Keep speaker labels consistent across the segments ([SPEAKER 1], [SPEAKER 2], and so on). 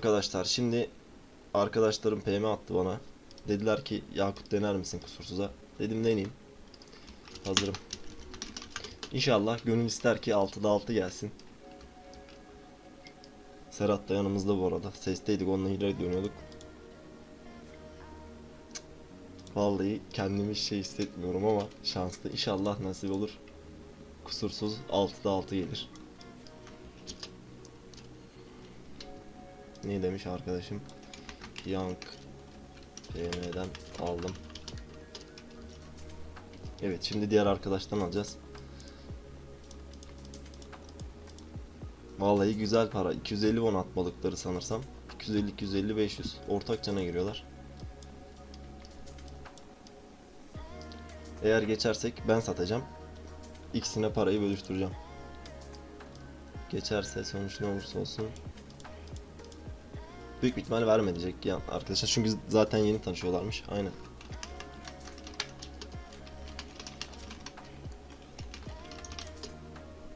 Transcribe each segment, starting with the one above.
[SPEAKER 1] Arkadaşlar şimdi arkadaşlarım PM attı bana. Dediler ki Yakut dener misin kusursuza? Dedim deneyeyim. Hazırım. İnşallah gönül ister ki 6'da 6 gelsin. Serhat da yanımızda bu arada. Sesteydik onunla ileri dönüyorduk. Vallahi kendimi şey hissetmiyorum ama şanslı. İnşallah nasip olur. Kusursuz 6'da 6 gelir. Ne demiş arkadaşım? Young PM'den aldım. Evet şimdi diğer arkadaştan alacağız. Vallahi güzel para. 250 won atmalıkları sanırsam. 250 250 500 ortak cana giriyorlar. Eğer geçersek ben satacağım. İkisine parayı bölüştüreceğim. Geçerse sonuç ne olursa olsun Büyük bir ihtimalle vermeyecek ya arkadaşlar çünkü zaten yeni tanışıyorlarmış. Aynen.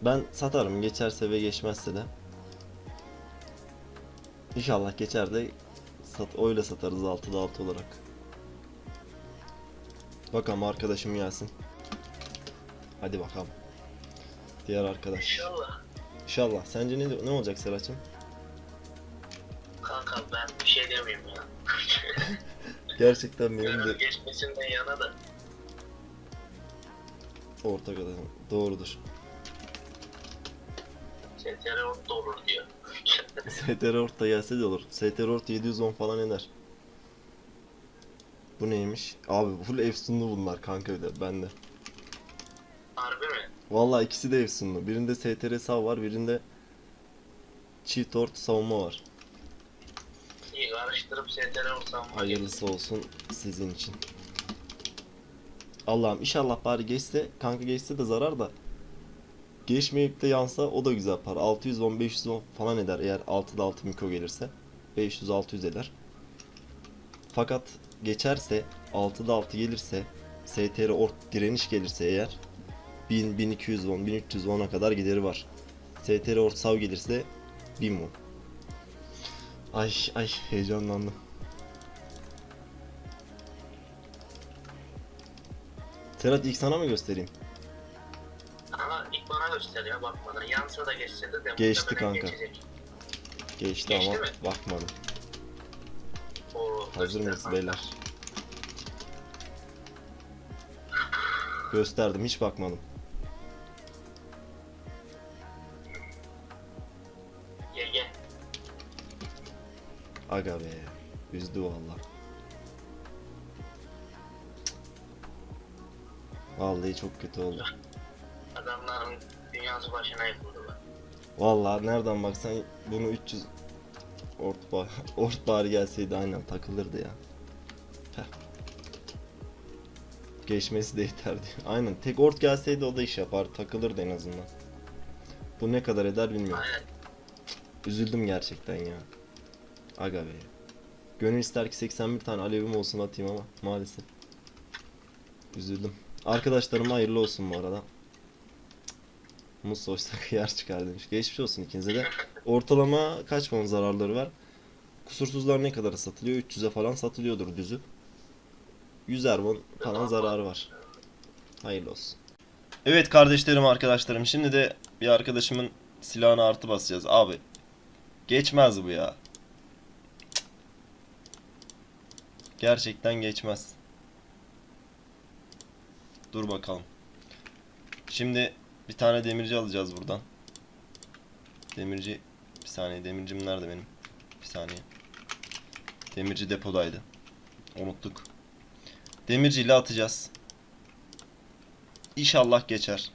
[SPEAKER 1] Ben satarım geçerse ve geçmezse de. İnşallah geçer de sat öyle satarız 6'da 6 olarak. Bakalım arkadaşım gelsin. Hadi bakalım. Diğer arkadaş.
[SPEAKER 2] İnşallah.
[SPEAKER 1] İnşallah. Sence ne, ne olacak Serhat'cığım? Gerçekten benim de
[SPEAKER 2] geçmesinden yana da.
[SPEAKER 1] ortak adamım. Doğrudur.
[SPEAKER 2] STR orta olur diyor.
[SPEAKER 1] STR orta gelse de olur. STR orta 710 falan eder. Bu neymiş? Abi full efsunlu bunlar kanka bir de bende.
[SPEAKER 2] Harbi mi?
[SPEAKER 1] Vallahi ikisi de efsunlu. Birinde STR sav var, birinde çift ort savunma var.
[SPEAKER 2] İyi karıştırıp STR ortam var.
[SPEAKER 1] Hayırlısı olsun sizin için. Allah'ım inşallah bari geçse, kanka geçse de zarar da. Geçmeyip de yansa o da güzel para. 610 510 falan eder eğer 6'da 6 miko gelirse. 500 600 eder. Fakat geçerse 6'da 6 gelirse STR ort direniş gelirse eğer 1000 1200 won 1300 won'a kadar gideri var. STR ort sav gelirse 1000 won. Ay ay heyecanlandım. Serhat ilk sana mı göstereyim?
[SPEAKER 2] Ama ilk bana gösteriyor bakmadan. Yansa da geçse de, de
[SPEAKER 1] Geçti kanka.
[SPEAKER 2] Geçecek.
[SPEAKER 1] Geçti,
[SPEAKER 2] Geçti
[SPEAKER 1] ama
[SPEAKER 2] mi?
[SPEAKER 1] bakmadım.
[SPEAKER 2] Oo,
[SPEAKER 1] Hazır
[SPEAKER 2] göster
[SPEAKER 1] mıyız beyler? Gösterdim hiç bakmadım. Aga be. Üzdü valla. Vallahi çok kötü oldu.
[SPEAKER 2] Adamların dünyası başına yıkıldı lan.
[SPEAKER 1] Vallahi nereden baksan bunu 300 ort bar, ort bari gelseydi aynen takılırdı ya. Heh. Geçmesi de yeterdi. Aynen tek ort gelseydi o da iş yapar takılırdı en azından. Bu ne kadar eder bilmiyorum.
[SPEAKER 2] Aynen.
[SPEAKER 1] Üzüldüm gerçekten ya. Aga be. Gönül ister ki 81 tane alevim olsun atayım ama maalesef. Üzüldüm. Arkadaşlarıma hayırlı olsun bu arada. Muz soysa kıyar çıkar demiş. Geçmiş olsun ikinize de. Ortalama kaç won zararları var? Kusursuzlar ne kadara satılıyor? 300'e falan satılıyordur düzü. 100'er won falan zararı var. Hayırlı olsun. Evet kardeşlerim arkadaşlarım şimdi de bir arkadaşımın silahına artı basacağız. Abi geçmez bu ya. Gerçekten geçmez. Dur bakalım. Şimdi bir tane demirci alacağız buradan. Demirci bir saniye demircim nerede benim? Bir saniye. Demirci depodaydı. Unuttuk. Demirci ile atacağız. İnşallah geçer.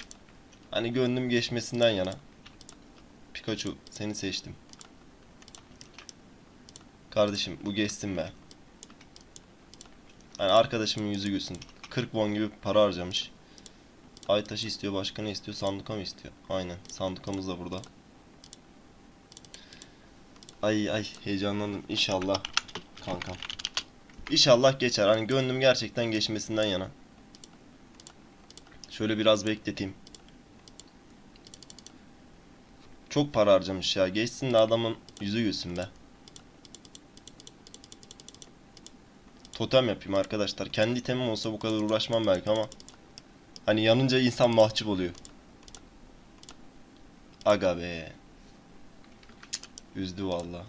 [SPEAKER 1] Hani gönlüm geçmesinden yana. Pikachu seni seçtim. Kardeşim bu geçsin be. Hani arkadaşımın yüzü gülsün. 40 won gibi para harcamış. Ay taşı istiyor başka ne istiyor sanduka mı istiyor? Aynen sandukamız da burada. Ay ay heyecanlandım İnşallah kankam. İnşallah geçer. Hani gönlüm gerçekten geçmesinden yana. Şöyle biraz bekleteyim. Çok para harcamış ya. Geçsin de adamın yüzü gülsün be. Totem yapayım arkadaşlar. Kendi itemim olsa bu kadar uğraşmam belki ama hani yanınca insan mahcup oluyor. Aga be. Üzdü valla.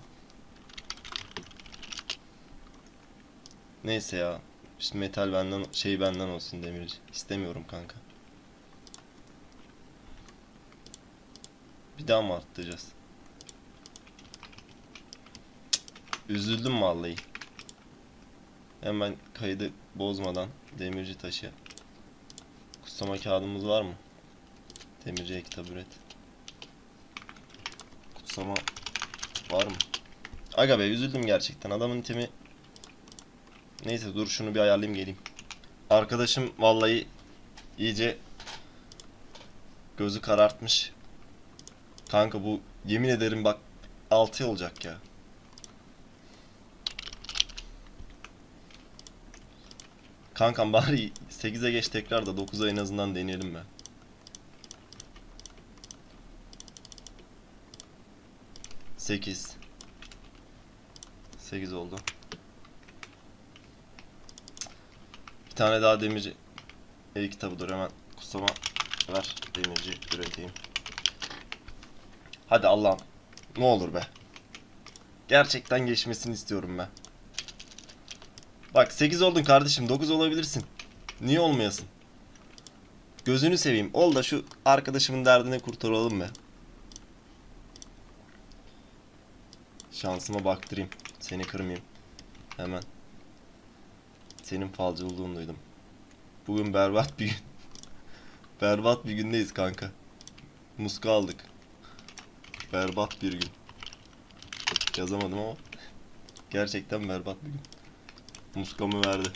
[SPEAKER 1] Neyse ya. İşte metal benden şey benden olsun demirci. İstemiyorum kanka. Bir daha mı arttıracağız? Üzüldüm vallahi. Hemen kaydı bozmadan demirci taşı. Kutsama kağıdımız var mı? Demirci ek taburet. Kutsama var mı? Aga be üzüldüm gerçekten. Adamın itemi Neyse dur şunu bir ayarlayayım geleyim. Arkadaşım vallahi iyice gözü karartmış. Kanka bu yemin ederim bak 6 olacak ya. Kankam bari 8'e geç tekrar da 9'a en azından deneyelim be. Sekiz. Sekiz oldu. Bir tane daha demirci el kitabı dur hemen kusama ver demirci üreteyim. Hadi Allah'ım ne olur be. Gerçekten geçmesini istiyorum ben. Bak 8 oldun kardeşim 9 olabilirsin. Niye olmayasın? Gözünü seveyim. Ol da şu arkadaşımın derdini kurtaralım be. Şansıma baktırayım. Seni kırmayayım. Hemen. Senin falcı olduğunu duydum. Bugün berbat bir gün. berbat bir gündeyiz kanka. Muska aldık. Berbat bir gün. Yazamadım ama. Gerçekten berbat bir gün. Muskamı verdi.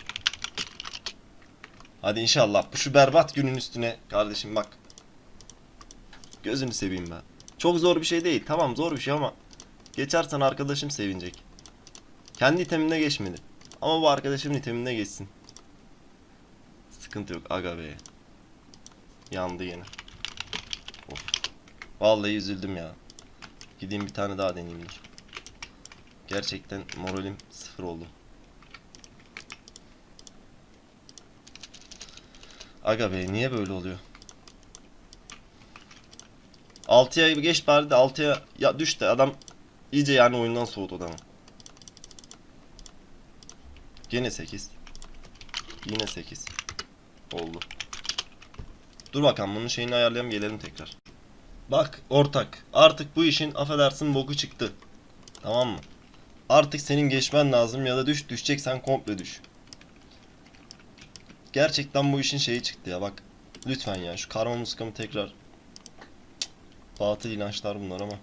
[SPEAKER 1] Hadi inşallah bu şu berbat günün üstüne kardeşim bak. Gözünü seveyim ben. Çok zor bir şey değil. Tamam zor bir şey ama geçersen arkadaşım sevinecek. Kendi itemine geçmedi. Ama bu arkadaşımın itemine geçsin. Sıkıntı yok aga be. Yandı yine. Of. Vallahi üzüldüm ya. Gideyim bir tane daha deneyeyim. Gerçekten moralim sıfır oldu. Aga be niye böyle oluyor? 6'ya geç bari de 6'ya ya düş adam iyice yani oyundan soğudu adamı. Gene 8. Yine 8. Oldu. Dur bakalım bunun şeyini ayarlayalım gelelim tekrar. Bak ortak artık bu işin affedersin boku çıktı. Tamam mı? Artık senin geçmen lazım ya da düş düşeceksen komple düş. Gerçekten bu işin şeyi çıktı ya bak. Lütfen ya şu karma muskamı tekrar. Batıl inançlar bunlar ama.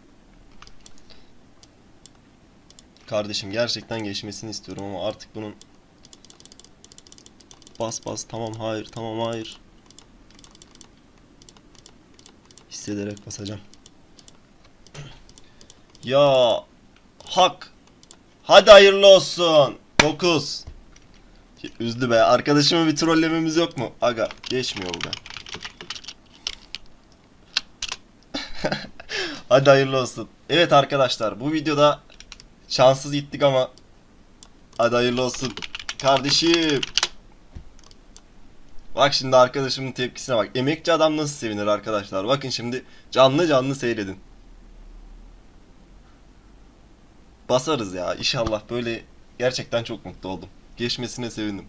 [SPEAKER 1] Kardeşim gerçekten geçmesini istiyorum ama artık bunun Bas bas tamam hayır tamam hayır. Hissederek basacağım. Ya hak. Hadi hayırlı olsun. 9. Üzdü be. Arkadaşımı bir trollememiz yok mu? Aga geçmiyor bu be. Hadi hayırlı olsun. Evet arkadaşlar bu videoda şanssız gittik ama hadi hayırlı olsun. Kardeşim. Bak şimdi arkadaşımın tepkisine bak. Emekçi adam nasıl sevinir arkadaşlar. Bakın şimdi canlı canlı seyredin. Basarız ya inşallah böyle gerçekten çok mutlu oldum. Geçmesine sevindim.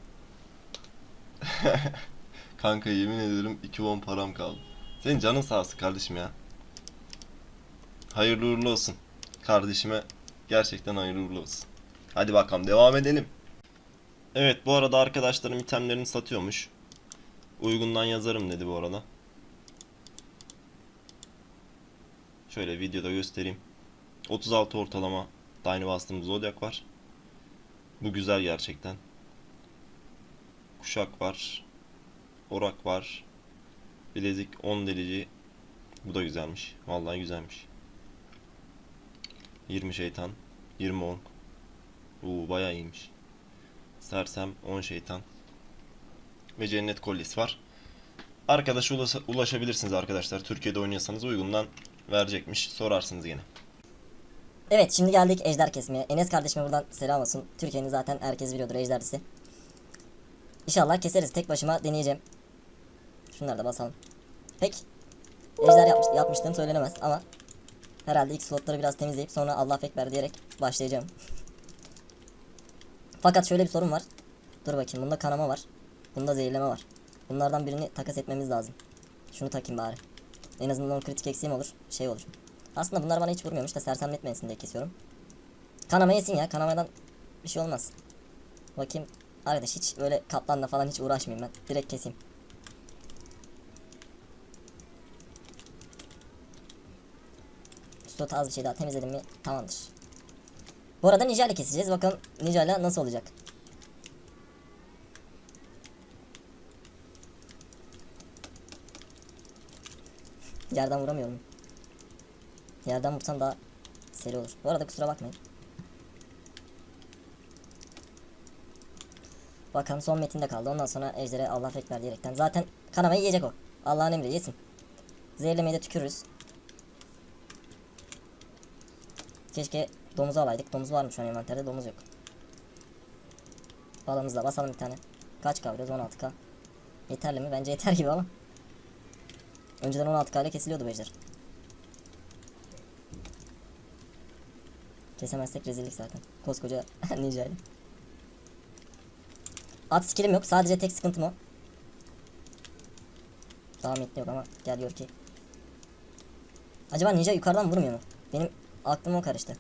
[SPEAKER 1] Kanka yemin ederim 2 won param kaldı. Senin canın sağ olsun kardeşim ya. Hayırlı uğurlu olsun. Kardeşime gerçekten hayırlı uğurlu olsun. Hadi bakalım devam edelim. Evet bu arada arkadaşlarım itemlerini satıyormuş. Uygundan yazarım dedi bu arada. Şöyle videoda göstereyim. 36 ortalama bastığımız Zodiac var. Bu güzel gerçekten. Kuşak var. Orak var. Bilezik 10 delici. Bu da güzelmiş. Vallahi güzelmiş. 20 şeytan. 20 ork. Oo bayağı iyiymiş. Sersem 10 şeytan. Ve cennet kolyesi var. Arkadaşa ulaşa- ulaşabilirsiniz arkadaşlar. Türkiye'de oynuyorsanız uygundan verecekmiş. Sorarsınız yine.
[SPEAKER 3] Evet şimdi geldik ejder kesmeye. Enes kardeşime buradan selam olsun. Türkiye'nin zaten herkes biliyordur ejdercisi. İnşallah keseriz. Tek başıma deneyeceğim. Şunları da basalım. Pek ejder yapmış, yapmıştım söylenemez ama herhalde ilk slotları biraz temizleyip sonra Allah Ekber diyerek başlayacağım. Fakat şöyle bir sorun var. Dur bakayım bunda kanama var. Bunda zehirleme var. Bunlardan birini takas etmemiz lazım. Şunu takayım bari. En azından kritik eksiğim olur. Şey olur. Aslında bunlar bana hiç vurmuyormuş da sersemletmesin diye kesiyorum. Kanama yesin ya. Kanamadan bir şey olmaz. Bakayım. Arkadaş hiç böyle kaplanla falan hiç uğraşmayayım ben. Direkt keseyim. Slotu az bir şey daha temizledim mi tamamdır. Bu arada Ninja ile keseceğiz. Bakalım Ninja ile nasıl olacak. Yerden vuramıyorum. Yerden vursam daha seri olur. Bu arada kusura bakmayın. Bakalım son metinde kaldı. Ondan sonra ejdere Allah ekber diyerekten. Zaten kanamayı yiyecek o. Allah'ın emri yesin. Zehirlemeyi de tükürürüz. Keşke domuzu alaydık. Domuz var mı şu an envanterde? Domuz yok. Balımızla basalım bir tane. Kaç kavruyoruz? 16k. Yeterli mi? Bence yeter gibi ama. Önceden 16k ile kesiliyordu bu ejder. Kesemezsek rezillik zaten. Koskoca ninja ile. At skillim yok. Sadece tek sıkıntım o. Daha metni yok ama gel gör ki. Acaba ninja yukarıdan vurmuyor mu? Benim aklım o karıştı.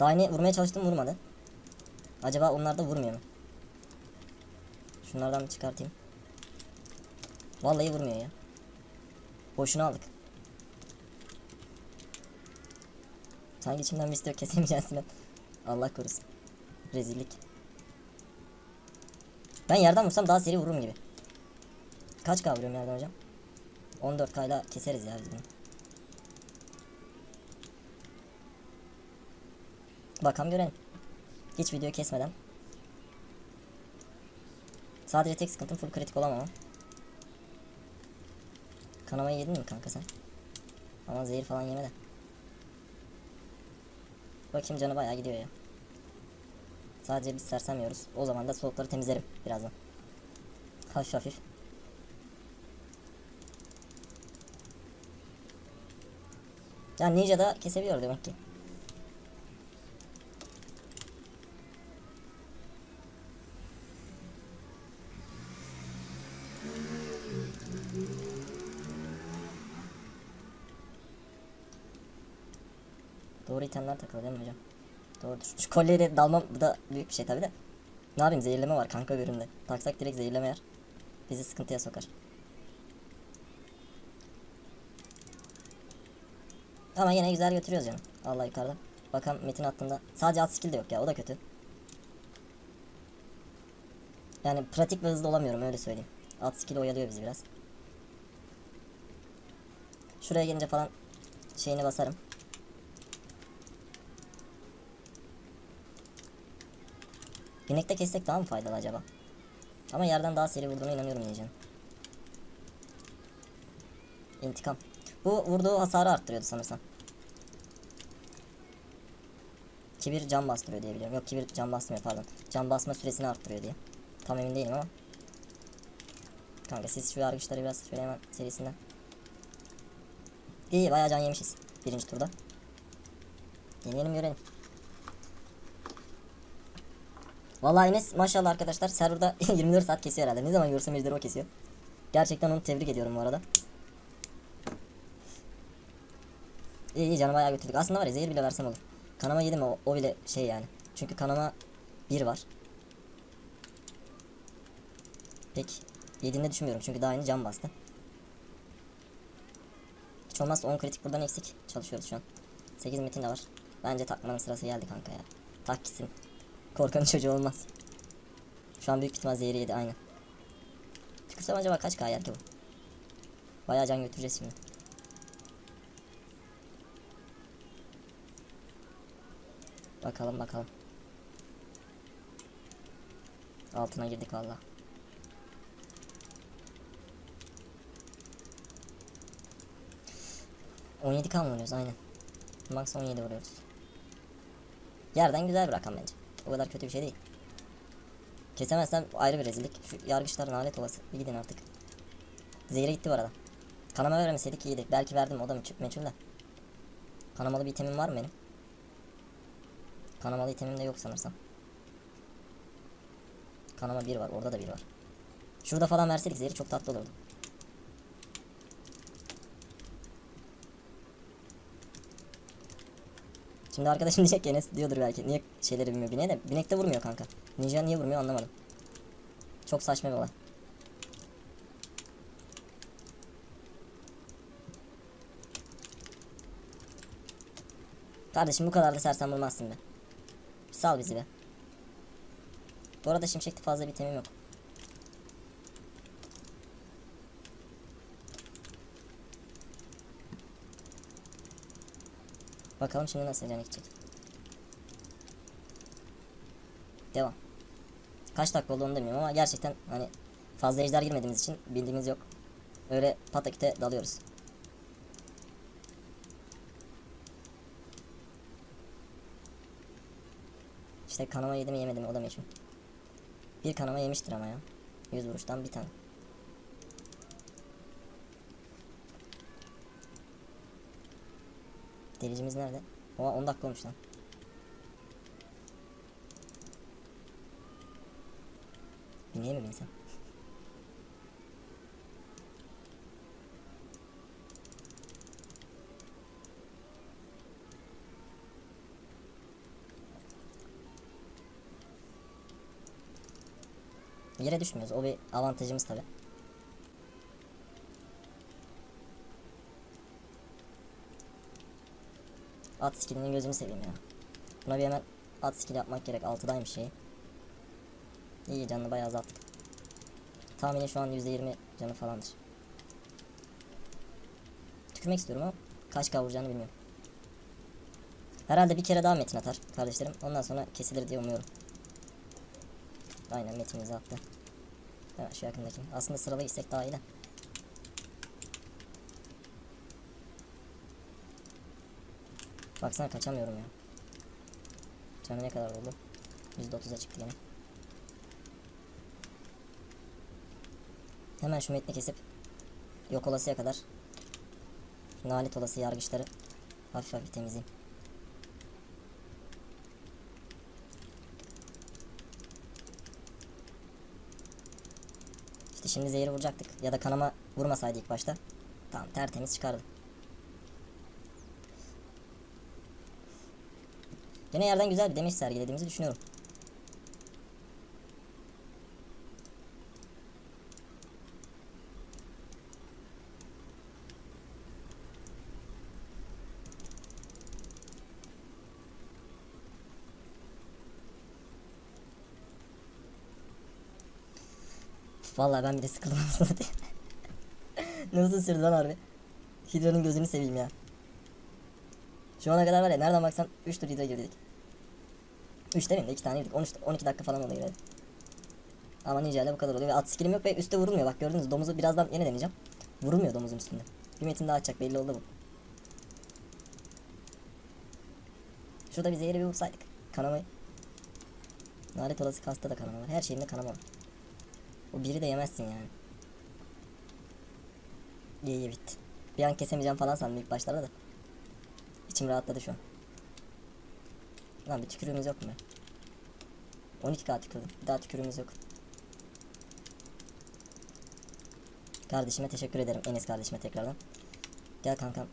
[SPEAKER 3] Daha yeni vurmaya çalıştım vurmadı. Acaba onlar da vurmuyor mu? Şunlardan çıkartayım. Vallahi vurmuyor ya. Boşuna aldık. Sanki içimden bir istiyor kesemeyeceğiz ben. Allah korusun. Rezillik. Ben yerden vursam daha seri vururum gibi. Kaç K yerden hocam? 14K ile keseriz ya biz bunu. Bakalım görelim. Hiç video kesmeden. Sadece tek sıkıntım full kritik olamam. Kanamayı yedin mi kanka sen? Ama zehir falan yeme de. Bakayım canı bayağı gidiyor ya. Sadece biz sersemiyoruz. O zaman da soğukları temizlerim birazdan. Hafif hafif. Ya Ninja da kesebiliyor demek ki. İtemler takılı değil mi hocam? Doğrudur. Şu kolyeyi de dalmam bu da büyük bir şey tabi de. Ne yapayım zehirleme var kanka bölümde. Taksak direkt zehirleme yer. Bizi sıkıntıya sokar. Ama yine güzel götürüyoruz canım. Allah yukarıda. Bakalım Metin hattında. Sadece alt skill de yok ya o da kötü. Yani pratik ve hızlı olamıyorum öyle söyleyeyim. Alt skill oyalıyor bizi biraz. Şuraya gelince falan şeyini basarım. Binekte kessek daha mı faydalı acaba? Ama yerden daha seri vurduğuna inanıyorum yiyeceğim. İntikam. Bu vurduğu hasarı arttırıyordu sanırsam. Kibir can bastırıyor diye biliyorum. Yok kibir can bastırmıyor pardon. Can basma süresini arttırıyor diye. Tam emin değilim ama. Kanka siz şu yargıçları biraz şöyle hemen serisinden. İyi bayağı can yemişiz. Birinci turda. Deneyelim görelim. Vallahi Enes maşallah arkadaşlar serverda 24 saat kesiyor herhalde. Ne zaman görsem ejderi o kesiyor. Gerçekten onu tebrik ediyorum bu arada. İyi iyi canı bayağı götürdük. Aslında var ya zehir bile versem olur. Kanama yedim o, o bile şey yani. Çünkü kanama 1 var. Pek yediğini düşünmüyorum çünkü daha yeni can bastı. Hiç olmazsa 10 kritik buradan eksik çalışıyoruz şu an. 8 metin de var. Bence takmanın sırası geldi kanka ya. Tak gitsin. Korkanın çocuğu olmaz. Şu an büyük ihtimal zehri yedi aynen. Tükürsem acaba kaç K yer ki bu? Bayağı can götüreceğiz şimdi. Bakalım bakalım. Altına girdik valla. On yedi kan aynen. Max 17 vuruyoruz. Yerden güzel bir rakam bence. O kadar kötü bir şey değil. Kesemezsem ayrı bir rezillik. Şu yargıçlar nalet olası. Bir gidin artık. Zehri gitti bu arada. Kanama vermeseydik iyiydi. Belki verdim o da meçhul de. Kanamalı bir itemim var mı benim? Kanamalı itemim de yok sanırsam. Kanama 1 var. Orada da 1 var. Şurada falan verseydik zehri çok tatlı olurdu. Şimdi arkadaşım diyecek ki Enes diyordur belki. Niye şeyleri bilmiyor bineğe de. Binekte vurmuyor kanka. Ninja niye vurmuyor anlamadım. Çok saçma bir olay. Kardeşim bu kadar da sersem vurmazsın be. Sal bizi be. Bu arada şimşekte fazla bir temim yok. Bakalım şimdi nasıl can gidecek. Devam. Kaç dakika oldu onu ama gerçekten hani fazla ejder girmediğimiz için bildiğimiz yok. Öyle patakite dalıyoruz. İşte kanama yedi mi yemedi mi o da meşhur. Bir kanama yemiştir ama ya. 100 vuruştan bir tane. Delicimiz nerede? Oha 10 dakika olmuş lan. Niye mi binsem? Yere düşmüyoruz. O bir avantajımız tabi. At skillinin gözünü seveyim ya. Buna bir hemen at skill yapmak gerek. 6'daymış şey. İyi canını bayağı azalttık. Tahmini şu an %20 canı falandır. Tükürmek istiyorum ama kaç kavuracağını bilmiyorum. Herhalde bir kere daha metin atar kardeşlerim. Ondan sonra kesilir diye umuyorum. Aynen metinimizi attı. Hemen şu yakındaki. Aslında sıralı gitsek daha iyi de. Baksana kaçamıyorum ya. Canı ne kadar oldu? %30'a çıktı yine. Hemen şu metni kesip yok olasıya kadar nalet olası yargıçları hafif hafif temizleyeyim. İşte şimdi zehri vuracaktık ya da kanama vurmasaydı ilk başta. Tamam tertemiz çıkardı. Yine yerden güzel bir demeç sergilediğimizi düşünüyorum. Vallahi ben bile sıkıldım aslında ne uzun sürdü lan harbi. Hidra'nın gözünü seveyim ya. Şu ana kadar var ya nereden baksan 3 tur Hidra girdik. 3 demeyeyim de 2 tane girdik. 13, 12 dakika falan oluyor girdik. Ama Ninja ile bu kadar oluyor ve at skillim yok ve üstte vurulmuyor. Bak gördünüz domuzu birazdan yine deneyeceğim. Vurulmuyor domuzun üstünde. Bir metin daha açacak belli oldu bu. Şurada bir zehri bir vursaydık. Kanamayı. Nalet olası kasta da kanama var. Her şeyinde kanama var. O biri de yemezsin yani. İyi iyi bitti. Bir an kesemeyeceğim falan sandım ilk başlarda da. İçim rahatladı şu an. Lan bir tükürüğümüz yok mu? 12k tükürdüm. Bir daha tükürüğümüz yok. Kardeşime teşekkür ederim. Enes kardeşime tekrardan. Gel kankam.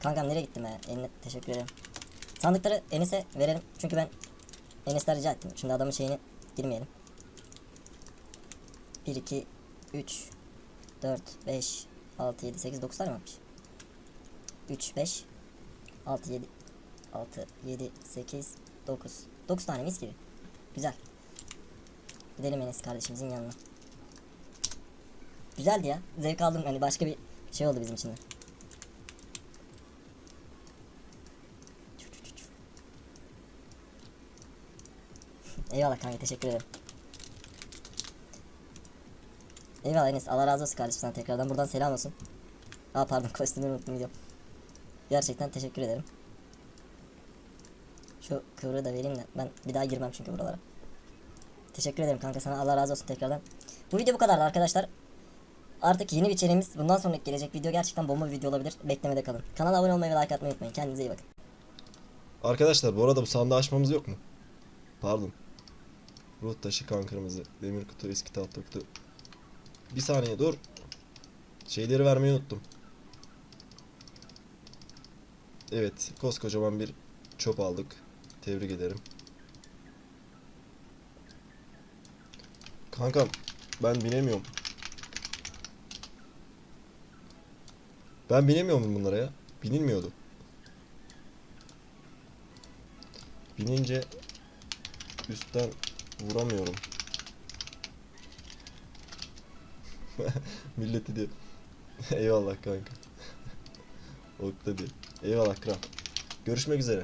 [SPEAKER 3] Kankam nereye gittin be? Eline teşekkür ederim. Sandıkları Enes'e verelim. Çünkü ben Enes'ten rica ettim. Şimdi adamın şeyini girmeyelim. 1, 2, 3, 4, 5, 6, 7, 8, 9 tane mi yapmış? 3, 5, 6, 7, 6, 7, 8, 9. 9 tane mis gibi. Güzel. Gidelim Enes kardeşimizin yanına. Güzeldi ya. Zevk aldım. Hani başka bir şey oldu bizim için de. Eyvallah kanka teşekkür ederim. Eyvallah Enes Allah razı olsun kardeşim sana tekrardan buradan selam olsun. Aa pardon kostümünü unuttum gidiyorum. Gerçekten teşekkür ederim. Şu kıvrığı da vereyim de ben bir daha girmem çünkü buralara. Teşekkür ederim kanka sana Allah razı olsun tekrardan. Bu video bu kadardı arkadaşlar. Artık yeni bir içeriğimiz bundan sonraki gelecek video gerçekten bomba bir video olabilir. Beklemede kalın. Kanala abone olmayı ve like atmayı unutmayın. Kendinize iyi bakın.
[SPEAKER 1] Arkadaşlar bu arada bu sandığı açmamız yok mu? Pardon. Ruh taşı kan kırmızı. Demir kutu eski tahta kutu. Bir saniye dur. Şeyleri vermeyi unuttum. Evet koskocaman bir çöp aldık. Tebrik ederim. Kankam ben binemiyorum. Ben binemiyorum bunlara ya. Binilmiyordu. Binince üstten vuramıyorum. Milleti diyor. Eyvallah kanka. Okta diyor. Eyvallah kral. Görüşmek üzere.